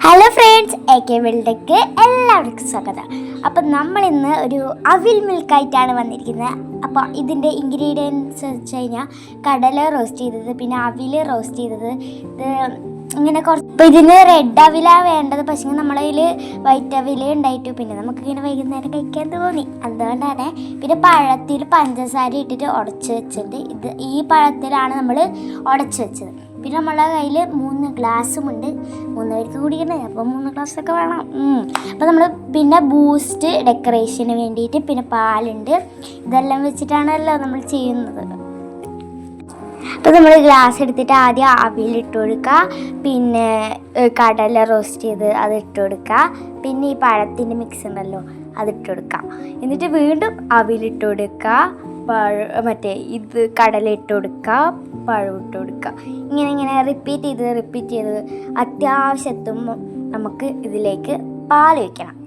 Hello friends A K വേൾഡേക്ക് എല്ലാവർക്കും സ്വാഗതം. അപ്പം നമ്മൾ ഇന്ന് ഒരു അവിൽ മിൽക്കായിട്ടാണ് വന്നിരിക്കുന്നത്. അപ്പോൾ ഇതിന്റെ ഇൻഗ്രീഡിയൻസ് വെച്ച് കഴിഞ്ഞാൽ കടല റോസ്റ്റ് ചെയ്തത് പിന്നെ അവിൽ റോസ്റ്റ് ചെയ്തത്. ഇത് ഇങ്ങനെ കുറച്ച് ഇപ്പോൾ ഇതിന് റെഡ് അവിലാണ് വേണ്ടത്. പക്ഷേ നമ്മളതിൽ വൈറ്റ് അവിൽ ഉണ്ടായിട്ടു. പിന്നെ നമുക്ക് ഇങ്ങനെ വൈകുന്നേരം കഴിക്കാൻ തോന്നി. അതുകൊണ്ടാണ് പിന്നെ പഴത്തിൽ പഞ്ചസാര ഇട്ടിട്ട് ഉടച്ച് വെച്ചിട്ട് ഇത് ഈ പഴത്തിലാണ് നമ്മൾ ഉടച്ച് വെച്ചത്. പിന്നെ നമ്മളെ കയ്യിൽ മൂന്ന് ഗ്ലാസ്സും ഉണ്ട്. മൂന്ന് പേർക്ക് കുടിക്കണ്ടേ അപ്പോൾ മൂന്ന് ഗ്ലാസ്സൊക്കെ വേണം. അപ്പോൾ നമ്മൾ പിന്നെ ബൂസ്റ്റ് ഡെക്കറേഷന് വേണ്ടിയിട്ട് പിന്നെ പാലുണ്ട്. ഇതെല്ലാം വെച്ചിട്ടാണല്ലോ നമ്മൾ ചെയ്യുന്നത്. അപ്പോൾ നമ്മൾ ഗ്ലാസ് എടുത്തിട്ട് ആദ്യം ആവിയിലിട്ട് കൊടുക്കുക. പിന്നെ കടല റോസ്റ്റ് ചെയ്ത് അത് ഇട്ട് കൊടുക്കുക. പിന്നെ ഈ പഴത്തിന്റെ മിക്സ് ഉണ്ടല്ലോ അതിട്ട് കൊടുക്കുക. എന്നിട്ട് വീണ്ടും ആവിയിലിട്ട് കൊടുക്കുക. പഴ മറ്റേ ഇത് കടല ഇട്ട് കൊടുക്കുക പഴം ഇട്ട് കൊടുക്കുക ഇങ്ങനെ ഇങ്ങനെ റിപ്പീറ്റ് ചെയ്ത് റിപ്പീറ്റ് ചെയ്ത് അത്യാവശ്യത്തുമ്പോൾ നമുക്ക് ഇതിലേക്ക് പാൽ വയ്ക്കണം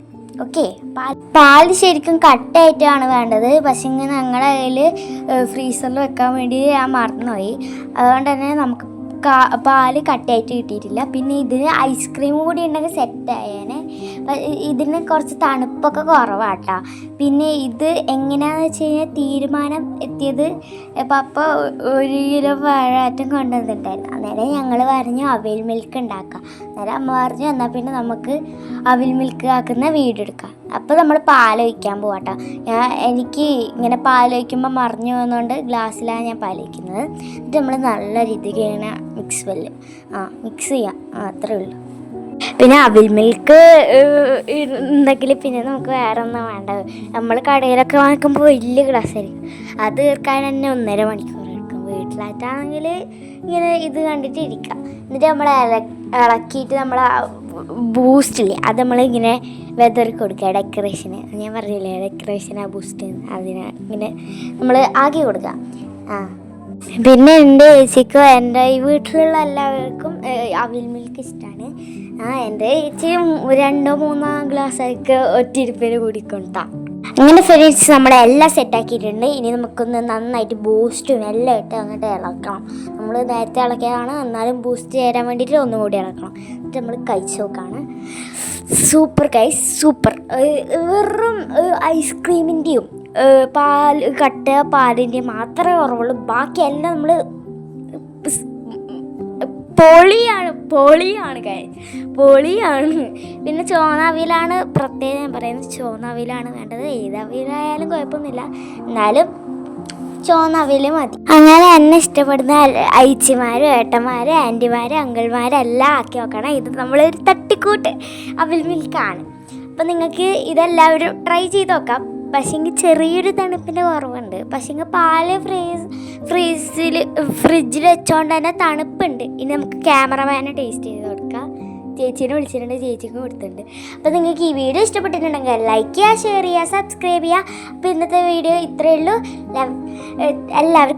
ഓക്കെ പാൽ പാൽ ശരിക്കും കട്ടായിട്ടാണ് വേണ്ടത്. പക്ഷേ ഇങ്ങനെ ഞങ്ങളുടെ കയ്യിൽ ഫ്രീസറിൽ വെക്കാൻ വേണ്ടി ഞാൻ മറന്നുപോയി. അതുകൊണ്ട് തന്നെ നമുക്ക് പാൽ കട്ടായിട്ട് കിട്ടിയിട്ടില്ല. പിന്നെ ഇതിന് ഐസ്ക്രീം കൂടി ഉണ്ടെങ്കിൽ സെറ്റായേനെ ഇതിന് കുറച്ച് തണുപ്പൊക്കെ കുറവാട്ടോ. പിന്നെ ഇത് എങ്ങനെയാണെന്ന് വെച്ച് കഴിഞ്ഞാൽ തീരുമാനം എത്തിയത് പപ്പ ഒരു കിലോ പഴാറ്റം കൊണ്ടുവന്നിട്ടുണ്ടായിരുന്നു. അന്നേരം ഞങ്ങൾ പറഞ്ഞു അവിൽ മിൽക്ക് ഉണ്ടാക്കാം. അന്നേരം അമ്മ പറഞ്ഞു എന്നാൽ പിന്നെ നമുക്ക് അവിൽ മിൽക്ക് ആക്കുന്ന വീടെടുക്കാം. അപ്പോൾ നമ്മൾ പാൽ ഒഴിക്കാൻ പോവാട്ടോ. ഞാൻ എനിക്ക് ഇങ്ങനെ പാൽ ഒഴിക്കുമ്പോൾ മറിഞ്ഞു പോകുന്നതുകൊണ്ട് ഗ്ലാസ്സിലാണ് ഞാൻ പാൽ ഒഴിക്കുന്നത്. എന്നിട്ട് നമ്മൾ നല്ല രീതിക്ക് ഇങ്ങനെ മിക്സ് വല്ല് ആ മിക്സ് ചെയ്യാം. അത്രേ ഉള്ളൂ. പിന്നെ അവിൽ മിൽക്ക് ഉണ്ടെങ്കിൽ പിന്നെ നമുക്ക് വേറെ ഒന്നും വേണ്ട. നമ്മൾ കടയിലൊക്കെ വാങ്ങിക്കുമ്പോൾ വലിയ ഗ്ലാസ് ആയിരിക്കും അത് തീർക്കാൻ തന്നെ ഒന്നര മണിക്കൂർ എടുക്കും. വീട്ടിലായിട്ടാണെങ്കിൽ ഇങ്ങനെ ഇത് കണ്ടിട്ട് ഇരിക്കാം. എന്നിട്ട് നമ്മൾ ഇളക്കിയിട്ട് നമ്മൾ ബൂസ്റ്റില്ലേ അത് നമ്മളിങ്ങനെ വെതറി കൊടുക്കുക ഡെക്കറേഷന് ഞാൻ പറഞ്ഞില്ലേ ഡെക്കറേഷൻ ആ ബൂസ്റ്റ് അതിന് ഇങ്ങനെ നമ്മൾ ആക്കി കൊടുക്കുക. ആ. പിന്നെ എന്റെ ചേച്ചിക്കും എന്റെ ഈ വീട്ടിലുള്ള എല്ലാവർക്കും അവിൽ മിൽക്ക് ഇഷ്ടമാണ് ആ എന്റെ ചേച്ചി രണ്ടോ മൂന്നോ ഗ്ലാസ് ഒക്കെ ഒറ്റിരിപ്പിന് കുടിക്കൊണ്ടാ അങ്ങനെ ഫ്രണ്ട്സ് നമ്മളെ എല്ലാം സെറ്റാക്കിയിട്ടുണ്ട് ഇനി നമുക്കൊന്ന് നന്നായിട്ട് ബൂസ്റ്റും എല്ലാം ഇട്ട് അങ്ങോട്ട് ഇളക്കണം. നമ്മൾ നേരത്തെ ഇളക്കിയതാണ്. എന്നാലും ബൂസ്റ്റ് ചേരാൻ വേണ്ടിയിട്ട് ഒന്നും കൂടി ഇളക്കണം. എന്നിട്ട് നമ്മൾ കഴിച്ച് നോക്കാണ്. സൂപ്പർ കൈസ് സൂപ്പർ വെറും ഐസ്ക്രീമിന്റെയും പാൽ കട്ട പാലിന്റെയും മാത്രമേ കുറവുള്ളൂ. ബാക്കിയെല്ലാം നമ്മൾ പൊളിയാണ് പൊളിയാണ് കൈ പൊളിയാണ്. പിന്നെ ചോന്നാവിലാണ് പ്രത്യേകം ഞാൻ പറയുന്നത് ചോന്നാവിലാണ് വേണ്ടത്. ഏതവിലായാലും കുഴപ്പമൊന്നുമില്ല. എന്നാലും ചോന്നവിൽ മതി. അങ്ങനെ എന്നെ ഇഷ്ടപ്പെടുന്ന അയച്ചിമാരും ഏട്ടന്മാരും ആന്റിമാരും അങ്കിൾമാരും എല്ലാം ആക്കി നോക്കണം ഇത് നമ്മളൊരു തട്ടിക്കൂട്ട് അവിൽ മിൽക്കാണ്. അപ്പം നിങ്ങൾക്ക് ഇതെല്ലാവരും ട്രൈ ചെയ്ത് നോക്കാം. പക്ഷേങ്കിൽ ചെറിയൊരു തണുപ്പിന്റെ കുറവുണ്ട്. പക്ഷേങ്കിൽ പാൽ ഫ്രീസ് ഫ്രീസിൽ ഫ്രിഡ്ജിൽ വെച്ചോണ്ട് തന്നെ തണുപ്പുണ്ട്. ഇനി നമുക്ക് ക്യാമറമാനെ ടേസ്റ്റ് ചെയ്ത് കൊടുക്കാം. ചേച്ചീനെ വിളിച്ചിട്ടുണ്ട് ചേച്ചിക്കും കൊടുത്തിട്ടുണ്ട്. അപ്പോൾ നിങ്ങൾക്ക് ഈ വീഡിയോ ഇഷ്ടപ്പെട്ടിട്ടുണ്ടെങ്കിൽ ലൈക്ക് ചെയ്യുക ഷെയർ ചെയ്യുക സബ്സ്ക്രൈബ് ചെയ്യുക. അപ്പോൾ ഇന്നത്തെ വീഡിയോ ഇത്രയേ ഉള്ളൂ. എല്ലാവർക്കും